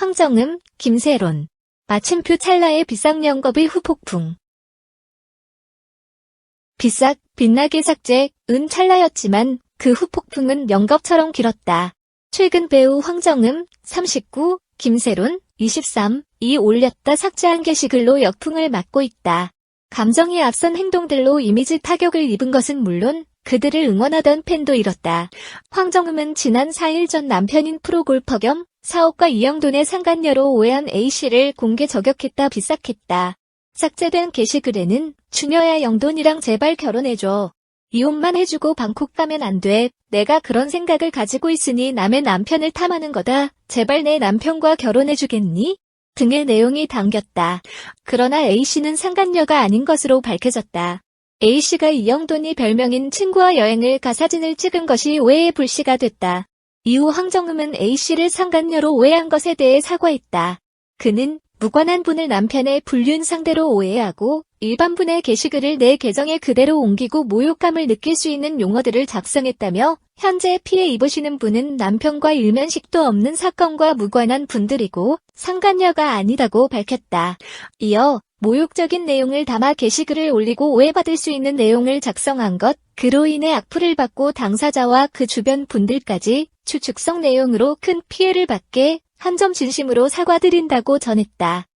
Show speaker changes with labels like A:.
A: 황정음, 김세론. 마침표 찰나의 비상연겁의 후폭풍. 비싹, 빛나게 삭제, 은 찰나였지만 그 후폭풍은 연겁처럼 길었다. 최근 배우 황정음, 39, 김세론, 23, 이 올렸다 삭제한 게시글로 역풍을 맞고 있다. 감정이 앞선 행동들로 이미지 타격을 입은 것은 물론 그들을 응원하던 팬도 잃었다. 황정음은 지난 4일 전 남편인 프로골퍼 겸 사업가 이영돈의 상간녀로 오해한 A씨를 공개 저격했다 비싹했다. 삭제된 게시글에는 주녀야 영돈이랑 제발 결혼해줘. 이혼만 해주고 방콕 가면 안 돼. 내가 그런 생각을 가지고 있으니 남의 남편을 탐하는 거다. 제발 내 남편과 결혼해주겠니? 등의 내용이 담겼다. 그러나 A씨는 상간녀가 아닌 것으로 밝혀졌다. A씨가 이영돈이 별명인 친구와 여행을 가 사진을 찍은 것이 오해의 불씨가 됐다. 이후 황정음은 A씨를 상간녀로 오해한 것에 대해 사과했다. 그는 무관한 분을 남편의 불륜 상대로 오해하고 일반 분의 게시글을 내 계정에 그대로 옮기고 모욕감을 느낄 수 있는 용어들을 작성했다며 현재 피해 입으시는 분은 남편과 일면식도 없는 사건과 무관한 분들이고 상간녀가 아니다고 밝혔다. 이어 모욕적인 내용을 담아 게시글을 올리고 오해받을 수 있는 내용을 작성한 것, 그로 인해 악플을 받고 당사자와 그 주변 분들까지 추측성 내용으로 큰 피해를 받게 한 점 진심으로 사과드린다고 전했다.